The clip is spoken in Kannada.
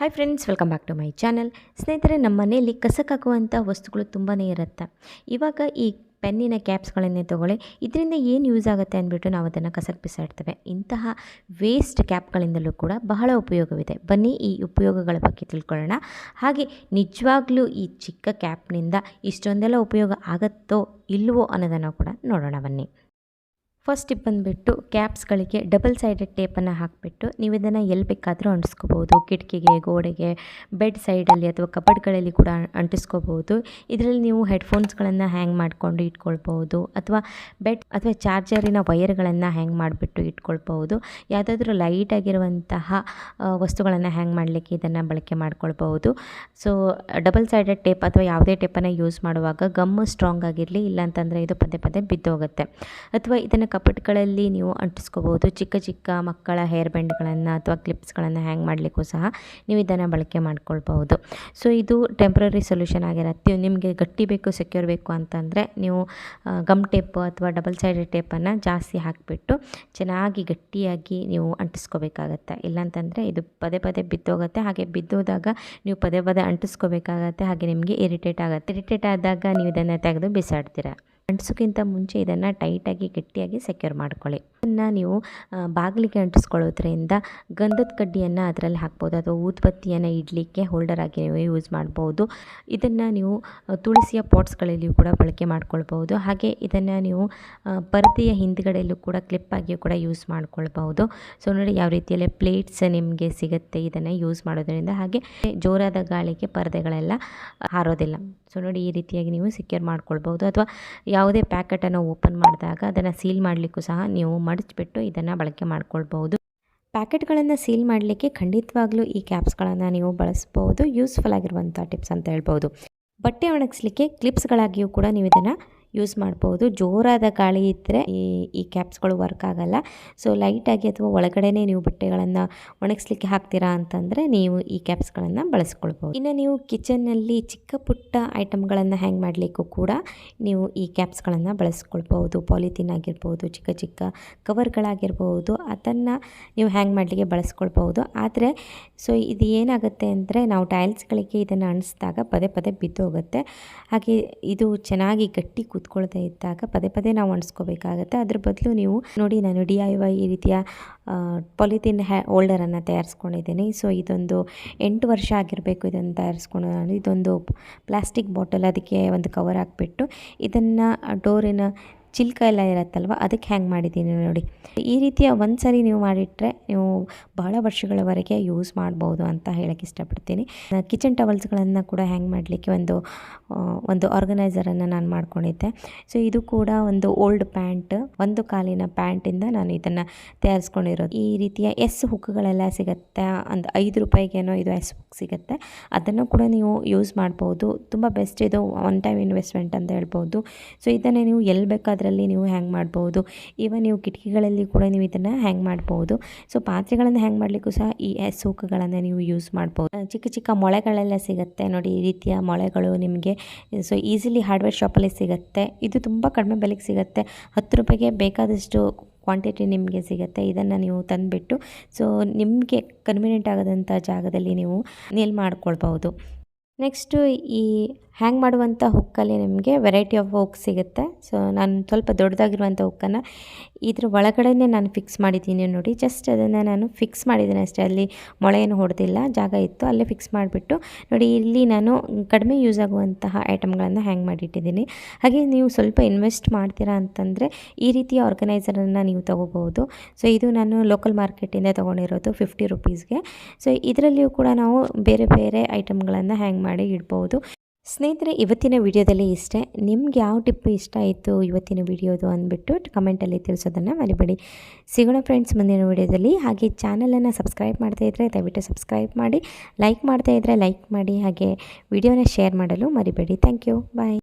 Hi friends welcome back to my channel ಸ್ನೇಹಿತರೆ, ನಮ್ಮ ಮನೆಯಲ್ಲಿ ಕಸಕ್ಕಾಗುವಂಥ ವಸ್ತುಗಳು ತುಂಬಾ ಇರುತ್ತೆ. ಇವಾಗ ಈ ಪೆನ್ನಿನ ಕ್ಯಾಪ್ಸ್ಗಳನ್ನೇ ತೊಗೊಳ್ಳಿ. ಇದರಿಂದ ಏನು ಯೂಸ್ ಆಗುತ್ತೆ ಅಂದ್ಬಿಟ್ಟು ನಾವು ಅದನ್ನು ಕಸಕ್ಕೆ ಬಿಸಾಡ್ತೇವೆ ಇಂತಹ ವೇಸ್ಟ್ ಕ್ಯಾಪ್ಗಳಿಂದಲೂ ಕೂಡ ಬಹಳ ಉಪಯೋಗವಿದೆ. ಬನ್ನಿ ಈ ಉಪಯೋಗಗಳ ಬಗ್ಗೆ ತಿಳ್ಕೊಳ್ಳೋಣ. ಹಾಗೆ ನಿಜವಾಗ್ಲೂ ಈ ಚಿಕ್ಕ ಕ್ಯಾಪ್ನಿಂದ ಇಷ್ಟೊಂದೆಲ್ಲ ಉಪಯೋಗ ಆಗುತ್ತೋ ಇಲ್ವೋ ಅನ್ನೋದನ್ನು ಕೂಡ ನೋಡೋಣ ಬನ್ನಿ. ಫಸ್ಟ್ ಟಿಪ್ ಬಂದುಬಿಟ್ಟು ಕ್ಯಾಪ್ಸ್ಗಳಿಗೆ ಡಬಲ್ ಸೈಡೆಡ್ ಟೇಪನ್ನು ಹಾಕಿಬಿಟ್ಟು ನೀವು ಇದನ್ನು ಎಲ್ಲಿ ಬೇಕಾದರೂ ಅಂಟಿಸ್ಕೋಬೋದು. ಕಿಟಕಿಗೆ, ಗೋಡೆಗೆ ಬೆಡ್ ಸೈಡಲ್ಲಿ ಅಥವಾ ಕಬಡ್ಗಳಲ್ಲಿ ಕೂಡ ಅಂಟಿಸ್ಕೋಬೋದು. ಇದರಲ್ಲಿ ನೀವು ಹೆಡ್ಫೋನ್ಸ್ಗಳನ್ನು ಹ್ಯಾಂಗ್ ಮಾಡಿಕೊಂಡು ಇಟ್ಕೊಳ್ಬೋದು ಅಥವಾ ಬೆಡ್ ಅಥವಾ ಚಾರ್ಜರಿನ ವೈರ್ಗಳನ್ನು ಹ್ಯಾಂಗ್ ಮಾಡಿಬಿಟ್ಟು ಇಟ್ಕೊಳ್ಬೋದು. ಯಾವುದಾದ್ರೂ ಲೈಟ್ ಆಗಿರುವಂತಹ ವಸ್ತುಗಳನ್ನು ಹ್ಯಾಂಗ್ ಮಾಡಲಿಕ್ಕೆ ಇದನ್ನು ಬಳಕೆ ಮಾಡ್ಕೊಳ್ಬೋದು. ಸೊ ಡಬಲ್ ಸೈಡೆಡ್ ಟೇಪ್ ಅಥವಾ ಯಾವುದೇ ಟೇಪನ್ನು ಯೂಸ್ ಮಾಡುವಾಗ ಗಮ್ಮು ಸ್ಟ್ರಾಂಗ್ ಆಗಿರಲಿ, ಇಲ್ಲಾಂತಂದರೆ ಇದು ಪದೇ ಪದೇ ಬಿದ್ದೋಗುತ್ತೆ. ಅಥವಾ ಇದನ್ನು ಕಪಟ್ಗಳಲ್ಲಿ ನೀವು ಅಂಟಿಸ್ಕೋಬೋದು ಚಿಕ್ಕ ಚಿಕ್ಕ ಮಕ್ಕಳ ಹೇರ್ ಬ್ಯಾಂಡ್ಗಳನ್ನು ಅಥವಾ ಕ್ಲಿಪ್ಸ್ಗಳನ್ನು ಹ್ಯಾಂಗ್ ಮಾಡಲಿಕ್ಕೂ ಸಹ ನೀವು ಇದನ್ನು ಬಳಕೆ ಮಾಡ್ಕೊಳ್ಳಬಹುದು ಸೊ ಇದು ಟೆಂಪ್ರರಿ ಸೊಲ್ಯೂಷನ್ ಆಗಿರುತ್ತೆ. ನಿಮಗೆ ಗಟ್ಟಿ ಬೇಕು ಸೆಕ್ಯೂರ್ ಬೇಕು ಅಂತಂದರೆ ನೀವು ಗಮ್ ಟೇಪ್ ಅಥವಾ ಡಬಲ್ ಸೈಡೆಡ್ ಟೇಪನ್ನು ಜಾಸ್ತಿ ಹಾಕಿಬಿಟ್ಟು ಚೆನ್ನಾಗಿ ಗಟ್ಟಿಯಾಗಿ ನೀವು ಅಂಟಿಸ್ಕೋಬೇಕಾಗತ್ತೆ. ಇಲ್ಲಾಂತಂದರೆ ಇದು ಪದೇ ಪದೇ ಬಿದ್ದೋಗುತ್ತೆ. ಹಾಗೆ ಬಿದ್ದೋದಾಗ ನೀವು ಪದೇ ಪದೇ ಅಂಟಿಸ್ಕೋಬೇಕಾಗತ್ತೆ. ಹಾಗೆ ನಿಮಗೆ ಇರಿಟೇಟ್ ಆಗುತ್ತೆ. ಇರಿಟೇಟ್ ಆದಾಗ ನೀವು ಇದನ್ನು ತೆಗೆದು ಬಿಸಾಡ್ತೀರಾ. ಅಂಟಿಸೋಕ್ಕಿಂತ ಮುಂಚೆ ಇದನ್ನು ಟೈಟಾಗಿ, ಗಟ್ಟಿಯಾಗಿ ಸೆಕ್ಯೂರ್ ಮಾಡ್ಕೊಳ್ಳಿ. ಇದನ್ನು ನೀವು ಬಾಗಿಲಿಗೆ ಅಂಟಿಸ್ಕೊಳ್ಳೋದ್ರಿಂದ ಗಂಧದ ಕಡ್ಡಿಯನ್ನು ಅದರಲ್ಲಿ ಹಾಕ್ಬೋದು. ಅಥವಾ ಊದ್ಬತ್ತಿಯನ್ನು ಇಡಲಿಕ್ಕೆ ಹೋಲ್ಡರ್ ಆಗಿ ನೀವು ಯೂಸ್ ಮಾಡ್ಬೋದು. ಇದನ್ನು ನೀವು ತುಳಸಿಯ ಪಾಟ್ಸ್ಗಳಲ್ಲಿಯೂ ಕೂಡ ಬಳಕೆ ಮಾಡ್ಕೊಳ್ಬೋದು ಹಾಗೆ ಇದನ್ನು ನೀವು ಪರದೆಯ ಹಿಂದ್ಗಡೆಯಲ್ಲೂ ಕೂಡ ಕ್ಲಿಪ್ ಆಗಿ ಕೂಡ ಯೂಸ್ ಮಾಡ್ಕೊಳ್ಬೋದು ಸೊ ನೋಡಿ ಯಾವ ರೀತಿಯಲ್ಲಿ ಪ್ಲೇಟ್ಸ್ ನಿಮಗೆ ಸಿಗುತ್ತೆ ಇದನ್ನು ಯೂಸ್ ಮಾಡೋದ್ರಿಂದ. ಹಾಗೆ ಜೋರಾದ ಗಾಳಿಗೆ ಪರದೆಗಳೆಲ್ಲ ಹಾರೋದಿಲ್ಲ. ಸೊ ನೋಡಿ ಈ ರೀತಿಯಾಗಿ ನೀವು ಸೆಕ್ಯೂರ್ ಮಾಡ್ಕೊಳ್ಬೋದು ಅಥವಾ ಯಾವುದೇ ಪ್ಯಾಕೆಟನ್ನು ಓಪನ್ ಮಾಡಿದಾಗ ಅದನ್ನು ಸೀಲ್ ಮಾಡಲಿಕ್ಕೂ ಸಹ ನೀವು ಮಡಚಿಬಿಟ್ಟು ಇದನ್ನು ಬಳಕೆ ಮಾಡ್ಕೊಳ್ಬೋದು ಪ್ಯಾಕೆಟ್ಗಳನ್ನು ಸೀಲ್ ಮಾಡಲಿಕ್ಕೆ ಖಂಡಿತವಾಗ್ಲೂ ಈ ಕ್ಯಾಪ್ಸ್ಗಳನ್ನು ನೀವು ಬಳಸ್ಬೋದು ಯೂಸ್ಫುಲ್ ಆಗಿರುವಂಥ ಟಿಪ್ಸ್ ಅಂತ ಹೇಳ್ಬೋದು ಬಟ್ಟೆ ಒಣಗಿಸ್ಲಿಕ್ಕೆ ಕ್ಲಿಪ್ಸ್ಗಳಾಗಿಯೂ ಕೂಡ ನೀವು ಇದನ್ನು ಯೂಸ್ ಮಾಡ್ಬೋದು. ಜೋರಾದ ಗಾಳಿ ಇದ್ದರೆ ಈ ಈ ಕ್ಯಾಪ್ಸ್ಗಳು ವರ್ಕ್ ಆಗೋಲ್ಲ. ಸೊ ಲೈಟಾಗಿ ಅಥವಾ ಒಳಗಡೆನೇ ನೀವು ಬಟ್ಟೆಗಳನ್ನು ಒಣಗಿಸ್ಲಿಕ್ಕೆ ಹಾಕ್ತೀರಾ ಅಂತಂದರೆ ನೀವು ಈ ಕ್ಯಾಪ್ಸ್ಗಳನ್ನು ಬಳಸ್ಕೊಳ್ಬೋದು. ಇನ್ನು ನೀವು ಕಿಚನ್ನಲ್ಲಿ ಚಿಕ್ಕ ಪುಟ್ಟ ಐಟಮ್ಗಳನ್ನು ಹ್ಯಾಂಗ್ ಮಾಡಲಿಕ್ಕೂ ಕೂಡ ನೀವು ಈ ಕ್ಯಾಪ್ಸ್ಗಳನ್ನು ಬಳಸ್ಕೊಳ್ಬೋದು. ಪಾಲಿಥೀನ್ ಆಗಿರ್ಬೋದು, ಚಿಕ್ಕ ಚಿಕ್ಕ ಕವರ್ಗಳಾಗಿರ್ಬೋದು ಅದನ್ನು ನೀವು ಹ್ಯಾಂಗ್ ಮಾಡಲಿಕ್ಕೆ ಬಳಸ್ಕೊಳ್ಬೋದು. ಆದರೆ ಸೊ ಇದು ಏನಾಗುತ್ತೆ ಅಂದರೆ ನಾವು ಟೈಲ್ಸ್ಗಳಿಗೆ ಇದನ್ನು ಅಣಿಸಿದಾಗ ಪದೇ ಪದೇ ಬಿದ್ದೋಗುತ್ತೆ. ಹಾಗೆ ಇದು ಚೆನ್ನಾಗಿ ಗಟ್ಟಿ ಕೂತ್ಕೊಳ್ತಾ ಇದ್ದಾಗ ಪದೇ ಪದೇ ನಾವು ಅಣಿಸ್ಕೋಬೇಕಾಗತ್ತೆ ಅದ್ರ ಬದಲು ನೀವು ನೋಡಿ, ನಾನು ಡಿ ಐ ವೈ ಈ ರೀತಿಯ ಪಾಲಿಥಿನ್ ಹ್ಯಾ ಹೋಲ್ಡರನ್ನು ತಯಾರಿಸ್ಕೊಂಡಿದ್ದೀನಿ. ಸೊ, ಇದೊಂದು ಎಂಟು ವರ್ಷ ಆಗಿರಬೇಕು ಇದನ್ನು ತಯಾರಿಸ್ಕೊಂಡು. ನಾನು ಇದೊಂದು ಪ್ಲಾಸ್ಟಿಕ್ ಬಾಟಲ್ ಅದಕ್ಕೆ ಒಂದು ಕವರ್ ಹಾಕ್ಬಿಟ್ಟು ಇದನ್ನು ಡೋರಿನ ಚಿಲ್ಕ ಎಲ್ಲ ಇರುತ್ತಲ್ವ? ಅದಕ್ಕೆ ಹ್ಯಾಂಗ್ ಮಾಡಿದ್ದೀನಿ ನೋಡಿ. ಈ ರೀತಿಯ ಒಂದು ಸರಿ ನೀವು ಮಾಡಿಟ್ರೆ ನೀವು ಬಹಳ ವರ್ಷಗಳವರೆಗೆ ಯೂಸ್ ಮಾಡ್ಬೋದು ಅಂತ ಹೇಳಕ್ಕೆ ಇಷ್ಟಪಡ್ತೀನಿ. ಕಿಚನ್ ಟವಲ್ಸ್ಗಳನ್ನು ಕೂಡ ಹ್ಯಾಂಗ್ ಮಾಡಲಿಕ್ಕೆ ಒಂದು ಒಂದು ಆರ್ಗನೈಸರನ್ನು ನಾನು ಮಾಡ್ಕೊಂಡಿದ್ದೆ. ಸೊ ಇದು ಕೂಡ ಒಂದು ಓಲ್ಡ್ ಪ್ಯಾಂಟ್ ಒಂದು ಕಾಲಿನ ಪ್ಯಾಂಟಿಂದ ನಾನು ಇದನ್ನು ತಯಾರಿಸ್ಕೊಂಡಿರೋದು. ಈ ರೀತಿಯ ಎಸ್ ಹುಕ್ಗಳೆಲ್ಲ ಸಿಗುತ್ತೆ. ಒಂದು ಐದು ರೂಪಾಯಿಗೇನೋ ಇದು ಎಸ್ ಹುಕ್ ಸಿಗುತ್ತೆ. ಅದನ್ನು ಕೂಡ ನೀವು ಯೂಸ್ ಮಾಡ್ಬೋದು. ತುಂಬ ಬೆಸ್ಟ್ ಇದು ಒನ್ ಟೈಮ್ ಇನ್ವೆಸ್ಟ್ಮೆಂಟ್ ಅಂತ ಹೇಳ್ಬೋದು. ಸೊ ಇದನ್ನೇ ನೀವು ಎಲ್ಲಿ ಬೇಕಾದರೂ ಅದರಲ್ಲಿ ನೀವು ಹ್ಯಾಂಗ್ ಮಾಡ್ಬೋದು. ಈವನ್ ನೀವು ಕಿಟಕಿಗಳಲ್ಲಿ ಕೂಡ ನೀವು ಇದನ್ನು ಹ್ಯಾಂಗ್ ಮಾಡ್ಬೋದು. ಸೊ ಪಾತ್ರೆಗಳನ್ನು ಹ್ಯಾಂಗ್ ಮಾಡಲಿಕ್ಕೂ ಸಹ ಈ ಸೂಕುಗಳನ್ನು ನೀವು ಯೂಸ್ ಮಾಡ್ಬೋದು. ಚಿಕ್ಕ ಚಿಕ್ಕ ಮೊಳೆಗಳೆಲ್ಲ ಸಿಗುತ್ತೆ. ನೋಡಿ, ಈ ರೀತಿಯ ಮೊಳೆಗಳು ನಿಮಗೆ ಸೊ ಈಸಿಲಿ ಹಾರ್ಡ್ವೇರ್ ಶಾಪಲ್ಲಿ ಸಿಗುತ್ತೆ. ಇದು ತುಂಬ ಕಡಿಮೆ ಬೆಲೆಗೆ ಸಿಗುತ್ತೆ. ಹತ್ತು ರೂಪಾಯಿಗೆ ಬೇಕಾದಷ್ಟು ಕ್ವಾಂಟಿಟಿ ನಿಮಗೆ ಸಿಗುತ್ತೆ. ಇದನ್ನು ನೀವು ತಂದುಬಿಟ್ಟು ಸೊ ನಿಮಗೆ ಕನ್ವೀನಿಯೆಂಟ್ ಆಗದಂಥ ಜಾಗದಲ್ಲಿ ನೀವು ನೇಲ್ ಮಾಡ್ಕೊಳ್ಬೋದು ನೆಕ್ಸ್ಟು ಈ ಹ್ಯಾಂಗ್ ಮಾಡುವಂಥ ಹುಕ್ಕಲ್ಲಿ ನಿಮಗೆ ವೆರೈಟಿ ಆಫ್ ಹುಕ್ ಸಿಗುತ್ತೆ. ಸೊ ನಾನು ಸ್ವಲ್ಪ ದೊಡ್ಡದಾಗಿರುವಂಥ ಹುಕ್ಕನ್ನು ಇದ್ರ ಒಳಗಡೆನೇ ನಾನು ಫಿಕ್ಸ್ ಮಾಡಿದ್ದೀನಿ ನೋಡಿ. ಜಸ್ಟ್ ಅದನ್ನು ನಾನು ಫಿಕ್ಸ್ ಮಾಡಿದ್ದೀನಿ ಅಷ್ಟೇ. ಅಲ್ಲಿ ಮೊಳೆಯನ್ನು ಹೊಡೆದಿಲ್ಲ, ಜಾಗ ಇತ್ತು, ಅಲ್ಲೇ ಫಿಕ್ಸ್ ಮಾಡಿಬಿಟ್ಟು ನೋಡಿ ಇಲ್ಲಿ ನಾನು ಕಡಿಮೆ ಯೂಸ್ ಆಗುವಂತಹ ಐಟಮ್ಗಳನ್ನು ಹ್ಯಾಂಗ್ ಮಾಡಿಟ್ಟಿದ್ದೀನಿ. ಹಾಗೆ ನೀವು ಸ್ವಲ್ಪ ಇನ್ವೆಸ್ಟ್ ಮಾಡ್ತೀರಾ ಅಂತಂದರೆ ಈ ರೀತಿಯ ಆರ್ಗನೈಸರನ್ನು ನೀವು ತೊಗೋಬೋದು ಸೊ ಇದು ನಾನು ಲೋಕಲ್ ಮಾರ್ಕೆಟಿಂದ ತೊಗೊಂಡಿರೋದು ಫಿಫ್ಟಿ ರುಪೀಸ್ಗೆ ಸೊ ಇದರಲ್ಲಿಯೂ ಕೂಡ ನಾವು ಬೇರೆ ಬೇರೆ ಐಟಮ್ಗಳನ್ನು ಹ್ಯಾಂಗ್ ಮಾಡಿ ಇಡ್ಬೋದು ಸ್ನೇಹಿತರೆ, ಇವತ್ತಿನ ವಿಡಿಯೋದಲ್ಲಿ ಇಷ್ಟೇ. ನಿಮ್ಗೆ ಯಾವ ಟಿಪ್ಪು ಇಷ್ಟ ಆಯಿತು ಇವತ್ತಿನ ವಿಡಿಯೋದು ಅಂದ್ಬಿಟ್ಟು ಕಮೆಂಟಲ್ಲಿ ತಿಳಿಸೋದನ್ನು ಮರಿಬೇಡಿ. ಸಿಗೋಣ ಫ್ರೆಂಡ್ಸ್, ಮುಂದಿನ ವಿಡಿಯೋದಲ್ಲಿ. ಹಾಗೆ ಚಾನಲನ್ನು ಸಬ್ಸ್ಕ್ರೈಬ್ ಮಾಡ್ತಾ ಇದ್ದರೆ ದಯವಿಟ್ಟು ಸಬ್ಸ್ಕ್ರೈಬ್ ಮಾಡಿ, ಲೈಕ್ ಮಾಡ್ತಾ ಇದ್ದರೆ ಲೈಕ್ ಮಾಡಿ, ಹಾಗೆ ವಿಡಿಯೋನ ಶೇರ್ ಮಾಡಲು ಮರಿಬೇಡಿ. Thank you. ಬಾಯ್.